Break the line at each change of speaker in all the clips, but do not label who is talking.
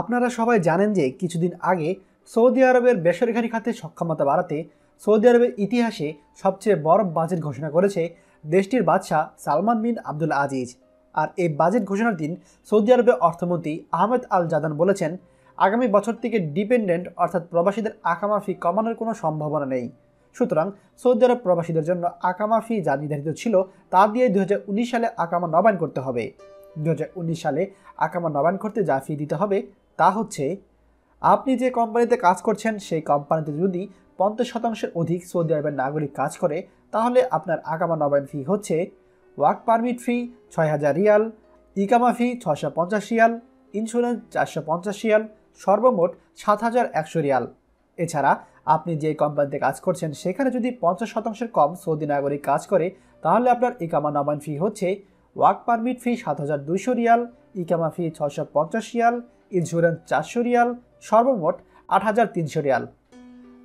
আপনারা সবাই জানেন যে কিছুদিন আগে সৌদি আরবের বেসরকারি খাতে সক্ষমতা বাড়াতে সৌদি আরবের ইতিহাসে সবচেয়ে বড় বাজেট ঘোষণা করেছে দেশটির বাদশাহ সালমান বিন আব্দুল আজিজ। আর এই বাজেট ঘোষণার দিন সৌদি আরবের অর্থমন্ত্রী আহমেদ আল জাদান বলেছেন, আগামী বছর থেকে ডিপেন্ডেন্ট অর্থাৎ প্রবাসীদের আকামা ফি কমানোর কোনো সম্ভাবনা নেই। সুতরাং সৌদি আরব প্রবাসীদের জন্য আকামা ফি যা নির্ধারিত ছিল তা দিয়ে দু হাজার উনিশ সালে আকামা নবায়ন করতে হবে। দু হাজার উনিশ সালে আকামা নবায়ন করতে যা ফি দিতে হবে তা হচ্ছে, আপনি যে কোম্পানিতে কাজ করছেন, সেই কোম্পানিতে যদি পঞ্চাশ শতাংশের অধিক সৌদি আরবের নাগরিক কাজ করে, তাহলে আপনার আকামা নবায়ন ফি হচ্ছে ওয়ার্ক পারমিট ফি ছয় হাজার রিয়াল, ইকামা ফি ছশো পঞ্চাশ রিয়াল, ইন্স্যুরেন্স চারশো পঞ্চাশ রিয়াল, সর্বমোট সাত হাজার একশো রিয়াল। এছাড়া আপনি যে কোম্পানিতে কাজ করছেন, সেখানে যদি পঞ্চাশ শতাংশের কম সৌদি নাগরিক কাজ করে, তাহলে আপনার ইকামা নবায়ন ফি হচ্ছে ওয়ার্ক পারমিট ফি সাত হাজার দুইশো রিয়াল, ইকামা ফি ছশো পঞ্চাশ রিয়াল ইন্স্যুরেন্স চারশো রিয়াল, সর্বমোট আট হাজার তিনশো রিয়াল।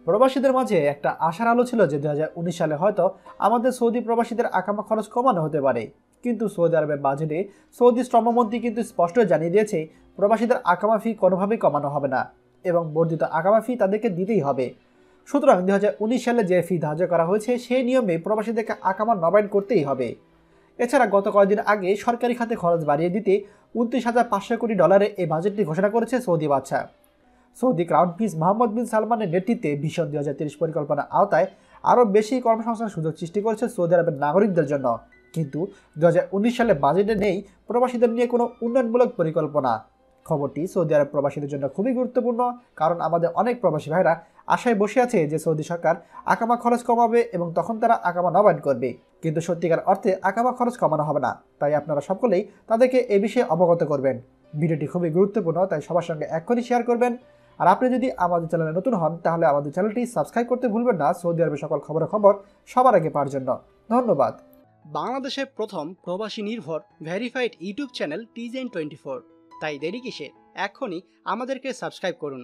প্রবাসীদের মাঝে একটা আশার আলো ছিল যে দু হাজার উনিশ সালে হয়তো আমাদের সৌদি প্রবাসীদের আকামা খরচ কমানো হতে পারে। কিন্তু সৌদি আরবের বাজেটে সৌদি শ্রমমন্ত্রী কিন্তু স্পষ্ট জানিয়ে দিয়েছে, প্রবাসীদের আকামা ফি কোনোভাবেই কমানো হবে না এবং বর্ধিত আকামা ফি তাদেরকে দিতেই হবে। সুতরাং দু হাজার উনিশ সালে যে ফি ধার্য করা হয়েছে, সেই নিয়মে প্রবাসীদেরকে আকামা নবায়ন করতেই হবে। এছাড়া গত কয়েকদিন আগে সরকারি খাতে খরচ বাড়িয়ে দিতে উনত্রিশ হাজার পাঁচশো কোটি ডলারে এই বাজেটটি ঘোষণা করেছে সৌদি বাদশাহ। Saudi crown prince Mohammed bin সালমানের নেতৃত্বে ভীষণ দুই হাজার তিরিশ পরিকল্পনা আওতায় আরও বেশি কর্মসংস্থান সুযোগ সৃষ্টি করেছে সৌদি আরবের নাগরিকদের জন্য। কিন্তু দু হাজার উনিশ সালে বাজেটে নেই প্রবাসীদের নিয়ে কোনো উন্নয়নমূলক পরিকল্পনা। খবরটি সৌদি আরব প্রবাসীদের জন্য খুবই গুরুত্বপূর্ণ, কারণ আমাদের অনেক প্রবাসী ভাইরা আশায় বসে আছে যে সৌদি সরকার আকামা খরচ কমাবে এবং তখন তারা আকামা নবায়ন করবে। কিন্তু সত্যিকার অর্থে আকামা খরচ কমানো হবে না। তাই আপনারা সকলেই তাদেরকে এ বিষয়ে অবগত করবেন। ভিডিওটি খুবই গুরুত্বপূর্ণ, তাই সবার সঙ্গে এক্ষুনি শেয়ার করবেন। আর আপনি যদি আমাদের চ্যানেলে নতুন হন, তাহলে আমাদের চ্যানেলটি সাবস্ক্রাইব করতে ভুলবেন না। সৌদি আরবের সকল খবরের খবর সবার আগে পাওয়ার জন্য। ধন্যবাদ।
বাংলাদেশের প্রথম প্রবাসী নির্ভর ভেরিফাইড ইউটিউব চ্যানেল টিজেন টোয়েন্টি ফোর তাই দেরি কিসে এখনই আমাদেরকে সাবস্ক্রাইব করুন।